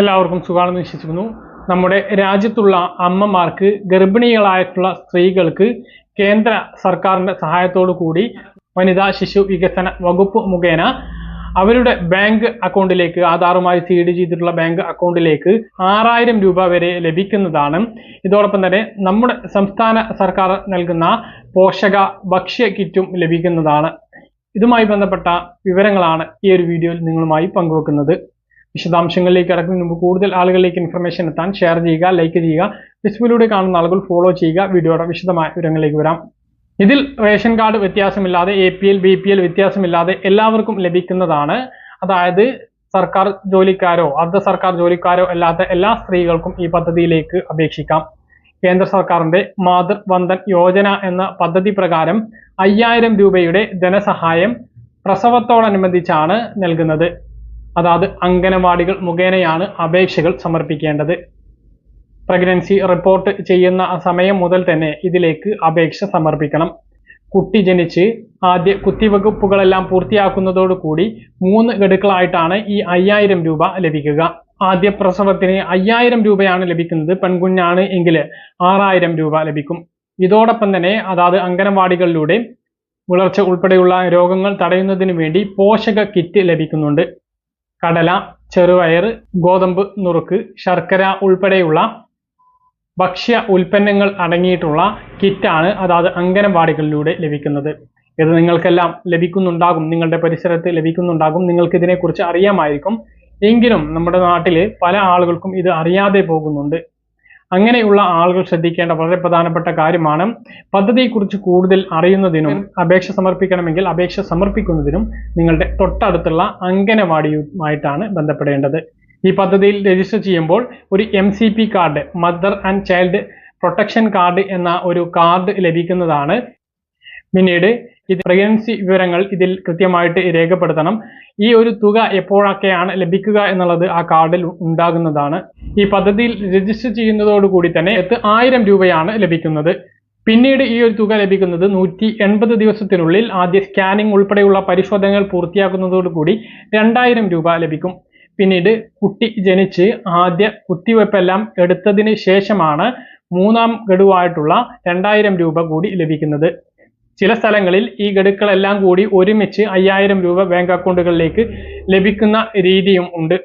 എല്ലാവർക്കും സുഖമാണെന്ന് വിശ്വസിക്കുന്നു. നമ്മുടെ രാജ്യത്തുള്ള അമ്മമാർക്ക് ഗർഭിണികളായിട്ടുള്ള സ്ത്രീകൾക്ക് കേന്ദ്ര സർക്കാരിന്റെ സഹായത്തോടു കൂടി വനിതാ ശിശു വികസന വകുപ്പ് മുഖേന അവരുടെ ബാങ്ക് അക്കൗണ്ടിലേക്ക് ആധാറുമായി സീഡ് ചെയ്തിട്ടുള്ള ബാങ്ക് അക്കൗണ്ടിലേക്ക് ആറായിരം രൂപ വരെ ലഭിക്കുന്നതാണ്. ഇതോടൊപ്പം തന്നെ നമ്മുടെ സംസ്ഥാന സർക്കാർ നൽകുന്ന പോഷക ഭക്ഷ്യ കിറ്റും ലഭിക്കുന്നതാണ്. ഇതുമായി ബന്ധപ്പെട്ട വിവരങ്ങളാണ് ഈ ഒരു വീഡിയോയിൽ നിങ്ങളുമായി പങ്കുവെക്കുന്നത്. വിശദാംശങ്ങളിലേക്ക് കടക്കുന്നതിന് മുമ്പ് കൂടുതൽ ആളുകളിലേക്ക് ഇൻഫർമേഷൻ എത്താൻ ഷെയർ ചെയ്യുക ലൈക്ക് ചെയ്യുക ഫേസ്ബുക്കിലൂടെ കാണുന്ന ആളുകൾ ഫോളോ ചെയ്യുക വീഡിയോയുടെ വിശദമായ വിവരങ്ങളിലേക്ക് വരാം. ഇതിൽ റേഷൻ കാർഡ് വ്യത്യാസമില്ലാതെ A P L B P L വ്യത്യാസമില്ലാതെ എല്ലാവർക്കും ലഭിക്കുന്നതാണ്. അതായത് സർക്കാർ ജോലിക്കാരോ അർദ്ധ സർക്കാർ ജോലിക്കാരോ അല്ലാത്ത എല്ലാ സ്ത്രീകൾക്കും ഈ പദ്ധതിയിലേക്ക് അപേക്ഷിക്കാം. കേന്ദ്ര സർക്കാരിന്റെ മാതൃവന്ദൻ യോജന എന്ന പദ്ധതി പ്രകാരം അയ്യായിരം രൂപയുടെ ധനസഹായം പ്രസവത്തോടനുബന്ധിച്ചാണ് നൽകുന്നത്. അതായത് അംഗനവാടികൾ മുഖേനയാണ് അപേക്ഷകൾ സമർപ്പിക്കേണ്ടത്. പ്രഗ്നൻസി റിപ്പോർട്ട് ചെയ്യുന്ന സമയം മുതൽ തന്നെ ഇതിലേക്ക് അപേക്ഷ സമർപ്പിക്കണം. കുട്ടി ജനിച്ച് ആദ്യ കുത്തിവകുപ്പുകളെല്ലാം പൂർത്തിയാക്കുന്നതോടുകൂടി മൂന്ന് ഗഡുക്കളായിട്ടാണ് ഈ അയ്യായിരം രൂപ ലഭിക്കുക. ആദ്യ പ്രസവത്തിന് അയ്യായിരം രൂപയാണ് ലഭിക്കുന്നത്. പെൺകുഞ്ഞാണ് എങ്കിൽ ആറായിരം രൂപ ലഭിക്കും. ഇതോടൊപ്പം തന്നെ അതാത് അംഗനവാടികളിലൂടെ വളർച്ച ഉൾപ്പെടെയുള്ള രോഗങ്ങൾ തടയുന്നതിന് വേണ്ടി പോഷക കിറ്റ് ലഭിക്കുന്നുണ്ട്. കടല ചെറുപയർ ഗോതമ്പ് നുറുക്ക് ശർക്കര ഉൾപ്പെടെയുള്ള ഭക്ഷ്യ ഉൽപ്പന്നങ്ങൾ അടങ്ങിയിട്ടുള്ള കിറ്റാണ് അതായത് അംഗനവാടികളിലൂടെ ലഭിക്കുന്നത്. ഇത് നിങ്ങൾക്കെല്ലാം ലഭിക്കുന്നുണ്ടാകും നിങ്ങളുടെ പരിസരത്ത് ലഭിക്കുന്നുണ്ടാകും നിങ്ങൾക്ക് ഇതിനെക്കുറിച്ച് അറിയാമായിരിക്കും. എങ്കിലും നമ്മുടെ നാട്ടിൽ പല ആളുകൾക്കും ഇത് അറിയാതെ പോകുന്നുണ്ട്. അങ്ങനെയുള്ള ആളുകൾ ശ്രദ്ധിക്കേണ്ട വളരെ പ്രധാനപ്പെട്ട കാര്യമാണ്. പദ്ധതിയെക്കുറിച്ച് കൂടുതൽ അറിയുന്നതിനും അപേക്ഷ സമർപ്പിക്കണമെങ്കിൽ അപേക്ഷ സമർപ്പിക്കുന്നതിനും നിങ്ങളുടെ തൊട്ടടുത്തുള്ള അംഗനവാടിയുമായിട്ടാണ് ബന്ധപ്പെടേണ്ടത്. ഈ പദ്ധതിയിൽ രജിസ്റ്റർ ചെയ്യുമ്പോൾ ഒരു M C P card mother and child protection card എന്ന ഒരു കാർഡ് ലഭിക്കുന്നതാണ്. പിന്നീട് ഇത് പ്രഗ്നൻസി വിവരങ്ങൾ ഇതിൽ കൃത്യമായിട്ട് രേഖപ്പെടുത്തണം. ഈ ഒരു തുക എപ്പോഴൊക്കെയാണ് ലഭിക്കുക എന്നുള്ളത് ആ കാർഡിൽ ഉണ്ടാകുന്നതാണ്. ഈ പദ്ധതിയിൽ രജിസ്റ്റർ ചെയ്യുന്നതോടുകൂടി തന്നെ എത്ത് ആയിരം രൂപയാണ് ലഭിക്കുന്നത്. പിന്നീട് ഈ ഒരു തുക ലഭിക്കുന്നത് നൂറ്റി എൺപത് ദിവസത്തിനുള്ളിൽ ആദ്യ സ്കാനിംഗ് ഉൾപ്പെടെയുള്ള പരിശോധനകൾ പൂർത്തിയാക്കുന്നതോടുകൂടി രണ്ടായിരം രൂപ ലഭിക്കും. പിന്നീട് കുട്ടി ജനിച്ച് ആദ്യ കുത്തിവയ്പ്പെല്ലാം എടുത്തതിന് ശേഷമാണ് മൂന്നാം ഗഡുവായിട്ടുള്ള രണ്ടായിരം രൂപ കൂടി ലഭിക്കുന്നത്. ചില സ്ഥലങ്ങളിൽ ഈ ഗഡുക്കളെല്ലാം കൂടി ഒരുമിച്ച് അയ്യായിരം രൂപ ബാങ്ക് അക്കൗണ്ടുകളിലേക്ക് ലഭിക്കുന്ന രീതിയും ഉണ്ട്.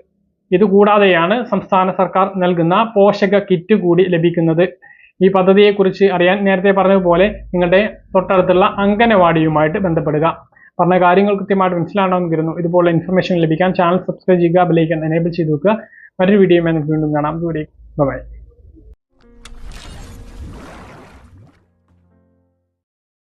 ഇതുകൂടാതെയാണ് സംസ്ഥാന സർക്കാർ നൽകുന്ന പോഷക കിറ്റ് കൂടി ലഭിക്കുന്നത്. ഈ പദ്ധതിയെക്കുറിച്ച് അറിയാൻ നേരത്തെ പറഞ്ഞതുപോലെ നിങ്ങളുടെ തൊട്ടടുത്തുള്ള അംഗനവാടിയുമായിട്ട് ബന്ധപ്പെടുക. പറഞ്ഞ കാര്യങ്ങൾ കൃത്യമായിട്ട് മനസ്സിലാണെന്ന് കരുതുന്നു. ഇതുപോലെ ഇൻഫർമേഷൻ ലഭിക്കാൻ ചാനൽ സബ്സ്ക്രൈബ് ചെയ്യുക ബെലൈക്കൻ എനേബിൾ ചെയ്ത് വെക്കുക. മറ്റൊരു വീഡിയോ നമുക്ക് വീണ്ടും കാണാം. ബൈ